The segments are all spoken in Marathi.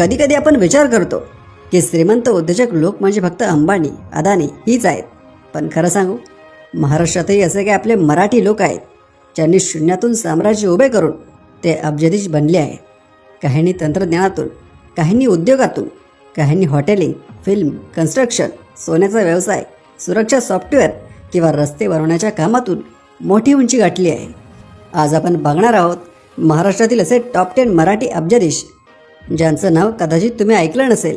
कधी कधी आपण विचार करतो की श्रीमंत उद्योजक लोक म्हणजे फक्त अंबानी अदानी हीच आहेत. पण खरं सांगू महाराष्ट्रातही असे काही आपले मराठी लोक आहेत ज्यांनी शून्यातून साम्राज्य उभे करून ते अब्जदीश बनले आहे. काहींनी तंत्रज्ञानातून काहींनी उद्योगातून काहींनी हॉटेलिंग फिल्म कन्स्ट्रक्शन सोन्याचा व्यवसाय सुरक्षा सॉफ्टवेअर किंवा रस्ते बनवण्याच्या कामातून मोठी उंची गाठली आहे. आज आपण बघणार आहोत महाराष्ट्रातील असे टॉप टेन मराठी अब्जाधीश ज्यांचं नाव कदाचित तुम्ही ऐकलं नसेल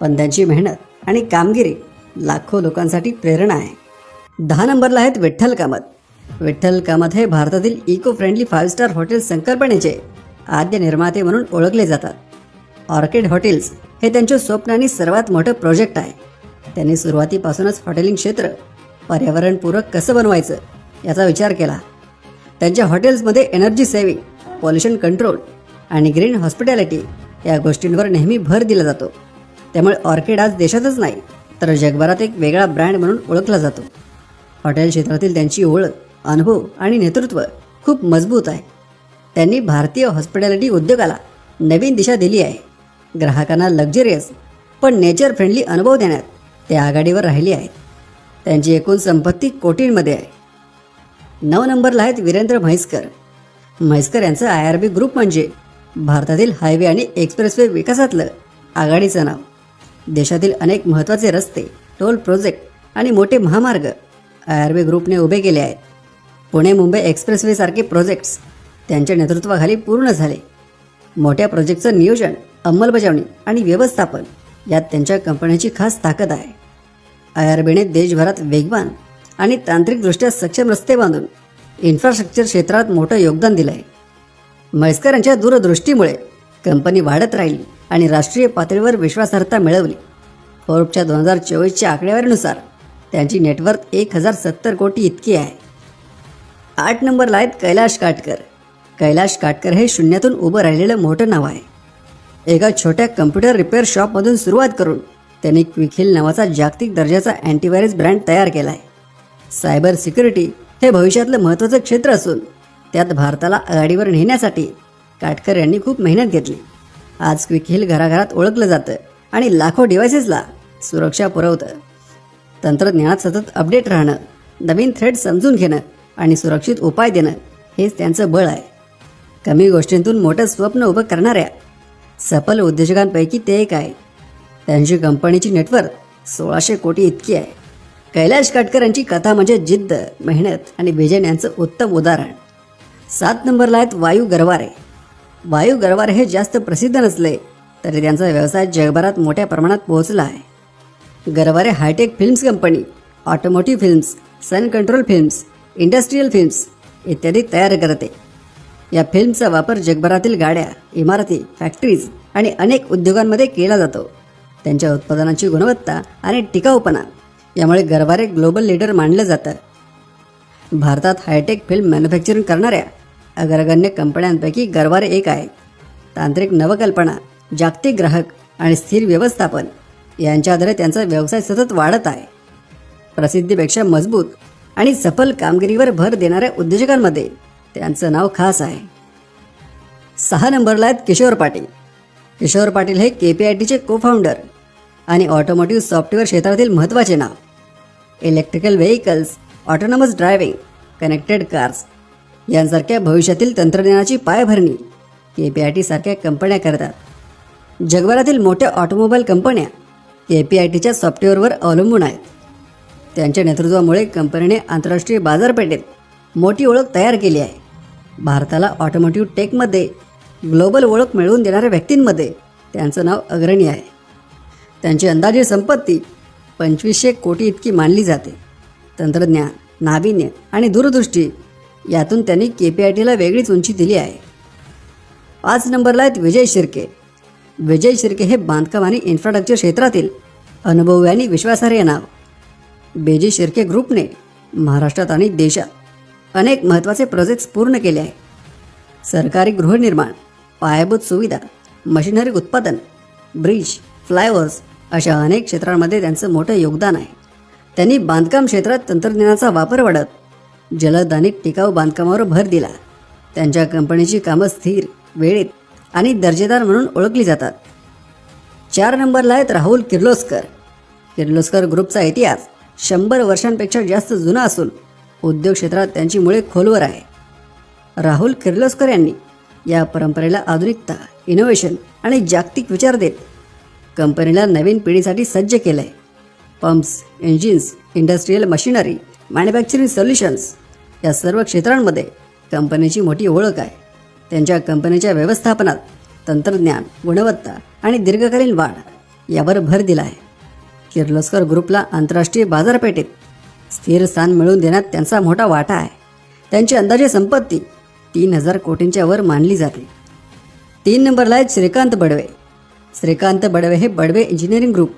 पण त्यांची मेहनत आणि कामगिरी लाखो लोकांसाठी प्रेरणा आहे. दहा नंबरला आहेत विठ्ठल कामत. विठ्ठल कामत हे भारतातील eco friendly five star hotel संकल्पनेचे आद्य निर्माते म्हणून ओळखले जातात. ऑर्किड हॉटेल्स हे त्यांचे स्वप्न आणि सर्वात मोठं प्रोजेक्ट आहे. त्यांनी सुरुवातीपासूनच हॉटेलिंग क्षेत्र पर्यावरणपूरक कसं बनवायचं याचा विचार केला. त्यांच्या हॉटेल्समध्ये एनर्जी सेव्हिंग पॉल्युशन कंट्रोल आणि ग्रीन हॉस्पिटॅलिटी या गोष्टींवर नेहमी भर दिला जातो. त्यामुळे ऑर्किड आज देशातच नाही तर जगभरात एक वेगळा ब्रँड म्हणून ओळखला जातो. हॉटेल क्षेत्रातील त्यांची ओळख अनुभव आणि नेतृत्व खूप मजबूत आहे. त्यांनी भारतीय हॉस्पिटॅलिटी उद्योगाला नवीन दिशा दिली आहे. ग्राहकांना लक्झरियस पण नेचर फ्रेंडली अनुभव देण्यात ते आघाडीवर राहिले आहेत. त्यांची एकूण संपत्ती कोटींमध्ये आहे. नऊ नंबरला आहेत वीरेंद्र म्हैसकर. म्हैसकर यांचं आय आर बी ग्रुप म्हणजे भारतातील हायवे आणि एक्सप्रेसवे विकासातलं आघाडीचं नाव. देशातील अनेक महत्त्वाचे रस्ते टोल प्रोजेक्ट आणि मोठे महामार्ग आय आर बी ग्रुपने उभे केले आहेत. पुणे मुंबई एक्सप्रेसवेसारखे प्रोजेक्ट्स त्यांच्या नेतृत्वाखाली पूर्ण झाले. मोठ्या प्रोजेक्टचं नियोजन अंमलबजावणी आणि व्यवस्थापन यात त्यांच्या कंपन्यांची खास ताकद आहे. आय आर बीने देशभरात वेगवान आणि तांत्रिकदृष्ट्या सक्षम रस्ते बांधून इन्फ्रास्ट्रक्चर क्षेत्रात मोठं योगदान दिलं आहे म्हैसकरांच्या दूरदृष्टीमुळे कंपनी वाढत राहिली आणि राष्ट्रीय पातळीवर विश्वासार्हता मिळवली. फोर्बच्या दोन हजार चोवीसच्या आकडेवारीनुसार त्यांची नेटवर्थ एक हजार सत्तर कोटी इतकी आहे. आठ नंबरला आहेत कैलाश काटकर. कैलाश काटकर हे शून्यातून उभं राहिलेलं मोठं नाव आहे. एका छोट्या कम्प्युटर रिपेअर शॉपमधून सुरुवात करून त्यांनी क्विकहिल नावाचा जागतिक दर्जाचा अँटीव्हायरस ब्रँड तयार केला आहे सायबर सिक्युरिटी हे भविष्यातलं महत्त्वाचं क्षेत्र असून त्यात भारताला आघाडीवर नेण्यासाठी काटकर यांनी खूप मेहनत घेतली. आज क्विकहिल घराघरात ओळखलं जातं आणि लाखो डिव्हायसेसला सुरक्षा पुरवतं. तंत्रज्ञानात सतत अपडेट राहणं नवीन थ्रेड समजून घेणं आणि सुरक्षित उपाय देणं हेच त्यांचं बळ आहे. कमी गोष्टींतून मोठं स्वप्न उभं करणाऱ्या सफल उद्योजकांपैकी ते एक आहे. त्यांची कंपनीची नेटवर्क सोळाशे कोटी इतकी आहे. कैलाश काटकर यांची कथा म्हणजे जिद्द मेहनत आणि विजन यांचं उत्तम उदाहरण. सात नंबरला आहेत वायू गरवारे. वायू गरवारे हे जास्त प्रसिद्ध नसले तरी त्यांचा व्यवसाय जगभरात मोठ्या प्रमाणात पोहोचला आहे. Garware hi tech films company automotive films sun control films industrial films इत्यादी तयार करते. या फिल्मचा वापर जगभरातील गाड्या इमारती फॅक्टरीज आणि अनेक उद्योगांमध्ये केला जातो. त्यांच्या उत्पादनाची गुणवत्ता आणि टिकाऊपणा यामुळे गरवारे ग्लोबल लीडर मानलं जातं भारतात हायटेक फिल्म मॅन्युफॅक्चरिंग करणाऱ्या अग्रगण्य कंपन्यांपैकी गरवारे एक आहे. तांत्रिक नवकल्पना जागतिक ग्राहक आणि स्थिर व्यवस्थापन यांच्या आधारे त्यांचा व्यवसाय सतत वाढत आहे. प्रसिद्धीपेक्षा मजबूत आणि सफल कामगिरीवर भर देणाऱ्या उद्योजकांमध्ये त्यांचं नाव खास आहे. सहा नंबरला आहेत किशोर पाटील. किशोर पाटील हे के पी आय टीचे को फाउंडर आणि ऑटोमोटिव्ह सॉफ्टवेअर क्षेत्रातील महत्त्वाचे नाव. Electrical vehicles autonomous driving connected cars यांसारख्या भविष्यातील तंत्रज्ञानाची पायभरणी के पी आय टीसारख्या कंपन्या करतात. जगभरातील मोठ्या ऑटोमोबाईल कंपन्या के पी आय टीच्या सॉफ्टवेअरवर अवलंबून आहेत. त्यांच्या नेतृत्वामुळे कंपनीने आंतरराष्ट्रीय बाजारपेठेत मोठी ओळख तयार केली आहे. भारताला ऑटोमोटिव्ह टेकमध्ये ग्लोबल ओळख मिळवून देणाऱ्या व्यक्तींमध्ये त्यांचं नाव अग्रणी आहे. त्यांची अंदाजे संपत्ती पंचवीसशे कोटी इतकी मानली जाते. तंत्रज्ञान नाविन्य आणि दूरदृष्टी यातून त्यांनी के पी आय टीला वेगळीच उंची दिली आहे. पाच नंबरला आहेत विजय शिर्के. विजय शिर्के हे बांधकाम आणि इन्फ्रास्ट्रक्चर क्षेत्रातील अनुभवी आणि विश्वासार्ह नाव. बेजी शिर्के ग्रुपने महाराष्ट्रात आणि देशात अनेक महत्त्वाचे प्रोजेक्ट्स पूर्ण केले आहे सरकारी गृहनिर्माण पायाभूत सुविधा मशिनरी उत्पादन ब्रिज फ्लायओव्हर्स अशा अनेक क्षेत्रांमध्ये त्यांचं मोठं योगदान आहे. त्यांनी बांधकाम क्षेत्रात तंत्रज्ञानाचा वापर वाढत जलद आणि टिकाऊ बांधकामावर भर दिला. त्यांच्या कंपनीची कामं स्थिर वेळेत आणि दर्जेदार म्हणून ओळखली जातात. चार नंबरला आहेत राहुल किर्लोस्कर. किर्लोस्कर ग्रुपचा इतिहास शंभर वर्षांपेक्षा जास्त जुना असून उद्योग क्षेत्रात त्यांची मुळे खोलवर आहे. राहुल किर्लोस्कर यांनी या परंपरेला आधुनिकता इनोव्हेशन आणि जागतिक विचार देत कंपनीला नवीन पिढीसाठी सज्ज केलं आहे pumps engines industrial machinery manufacturing solutions या सर्व क्षेत्रांमध्ये कंपनीची मोठी ओळख आहे. त्यांच्या कंपनीच्या व्यवस्थापनात तंत्रज्ञान गुणवत्ता आणि दीर्घकालीन वाढ यावर भर दिला आहे. किर्लोस्कर ग्रुपला आंतरराष्ट्रीय बाजारपेठेत स्थिर स्थान मिळवून देण्यात त्यांचा मोठा वाटा आहे. त्यांची अंदाजे संपत्ती तीन हजार कोटींच्या वर मानली जाते. तीन नंबरला आहेत श्रीकांत बडवे. श्रीकांत बडवे हे बडवे इंजिनिअरिंग ग्रुप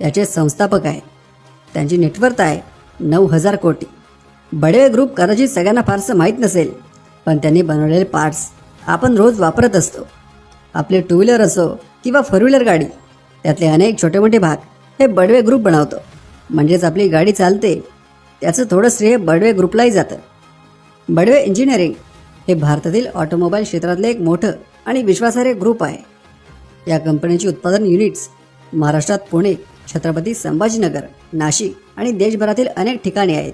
याचे संस्थापक आहेत त्यांची नेटवर्थ आहे. नऊ हजार कोटी. बडवे ग्रुप कदाचित सगळ्यांना फारसं माहीत नसेल पण त्यांनी बनवलेले पार्ट्स आपण रोज वापरत असतो. आपले टू व्हीलर असो किंवा फोर व्हीलर गाडी त्यातले अनेक छोटे मोठे भाग हे बडवे ग्रुप बनवतो. म्हणजेच आपली गाडी चालते त्याचं थोडं श्रेय बडवे ग्रुपलाही जातं. बडवे इंजिनिअरिंग हे भारतातील ऑटोमोबाईल क्षेत्रातले एक मोठं आणि विश्वासार्ह ग्रुप आहे. या कंपनीची उत्पादन युनिट्स महाराष्ट्रात पुणे छत्रपती संभाजीनगर नाशिक आणि देशभरातील अनेक ठिकाणी आहेत.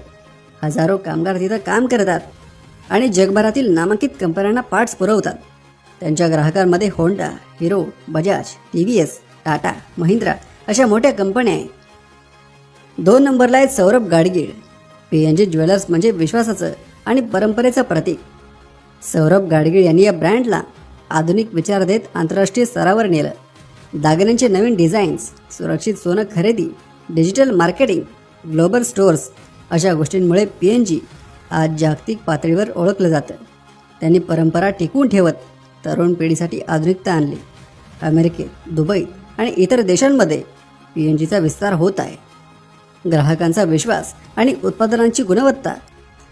हजारो कामगार तिथं काम करतात आणि जगभरातील नामांकित कंपन्यांना पार्ट्स पुरवतात. त्यांच्या ग्राहकांमध्ये Honda Hero Bajaj T V S Tata Mahindra अशा मोठ्या कंपन्या आहेत. दोन नंबरला आहेत Saurabh Gadgil. P N G jewellers म्हणजे विश्वासाचं आणि परंपरेचं प्रतीक. सौरभ गाडगीळ यांनी या ब्रँडला आधुनिक विचार देत आंतरराष्ट्रीय स्तरावर नेलं. दागिन्यांचे नवीन डिझाईन्स सुरक्षित सोनं खरेदी डिजिटल मार्केटिंग ग्लोबल स्टोअर्स अशा गोष्टींमुळे पी एन जी आज जागतिक पातळीवर ओळखलं जातं. त्यांनी परंपरा टिकवून ठेवत तरुण पिढीसाठी आधुनिकता आणली. अमेरिकेत दुबई आणि इतर देशांमध्ये पी एन जीचा विस्तार होत आहे. ग्राहकांचा विश्वास आणि उत्पादनांची गुणवत्ता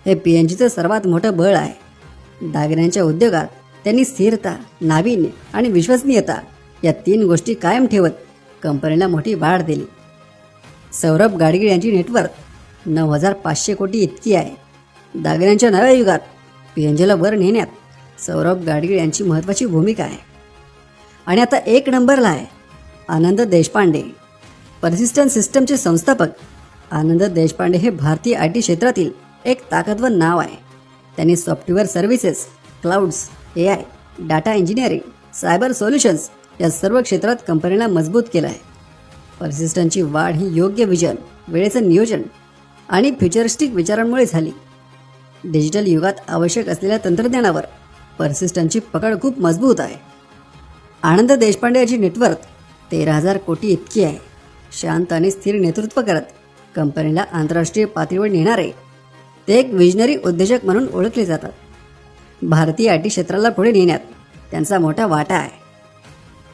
हे पी एन जीचं सर्वात मोठं बळ आहे. दागिन्यांच्या उद्योगात त्यांनी स्थिरता नाविन्य आणि विश्वसनीयता या तीन गोष्टी कायम ठेवत कंपनीला मोठी वाढ दिली. सौरभ गाडगीळ यांची नेटवर्क नऊ हजार पाचशे कोटी इतकी आहे. दागिन्यांच्या नव्या युगात पी एन जीला वर नेण्यात सौरभ गाडगीळ यांची महत्त्वाची भूमिका आहे. आणि आता एक नंबरला आहे आनंद देशपांडे. परसिस्टंट सिस्टमचे संस्थापक आनंद देशपांडे हे भारतीय आय टी क्षेत्रातील एक ताकदवर नाव आहे. त्यांनी software services clouds A I data engineering cyber solutions या सर्व क्षेत्रात कंपनीला मजबूत केलं आहे परसिस्टंटची वाढ ही योग्य विजन वेळेचं नियोजन आणि फ्युचरिस्टिक विचारांमुळे झाली. डिजिटल युगात आवश्यक असलेल्या तंत्रज्ञानावर परसिस्टंटची पकड खूप मजबूत आहे. आनंद देशपांडे याची नेटवर्क तेरा हजार कोटी इतकी आहे. शांत आणि स्थिर नेतृत्व करत कंपनीला आंतरराष्ट्रीय पातळीवर नेणारे ते एक विजनरी उद्योजक म्हणून ओळखले जातात. भारतीय आय टी क्षेत्राला पुढे नेण्यात त्यांचा मोठा वाटा आहे.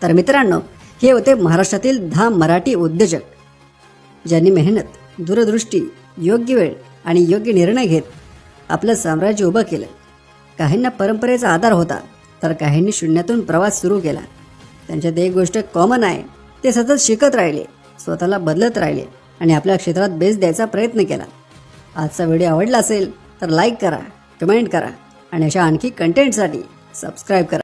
तर मित्रांनो हे होते महाराष्ट्रातील दहा मराठी उद्योजक ज्यांनी मेहनत दूरदृष्टी योग्य वेळ आणि योग्य निर्णय घेत आपलं साम्राज्य उभं केलं. काहींना परंपरेचा आधार होता तर काहींनी शून्यातून प्रवास सुरू केला. त्यांच्यात एक गोष्ट कॉमन आहे ते सतत शिकत राहिले स्वतःला बदलत राहिले आणि आपल्या क्षेत्रात बेस द्यायचा प्रयत्न केला. आजचा व्हिडिओ आवडला असेल तर लाईक करा कमेंट करा आणि अशा आणखी कंटेंटसाठी सबस्क्राईब करा.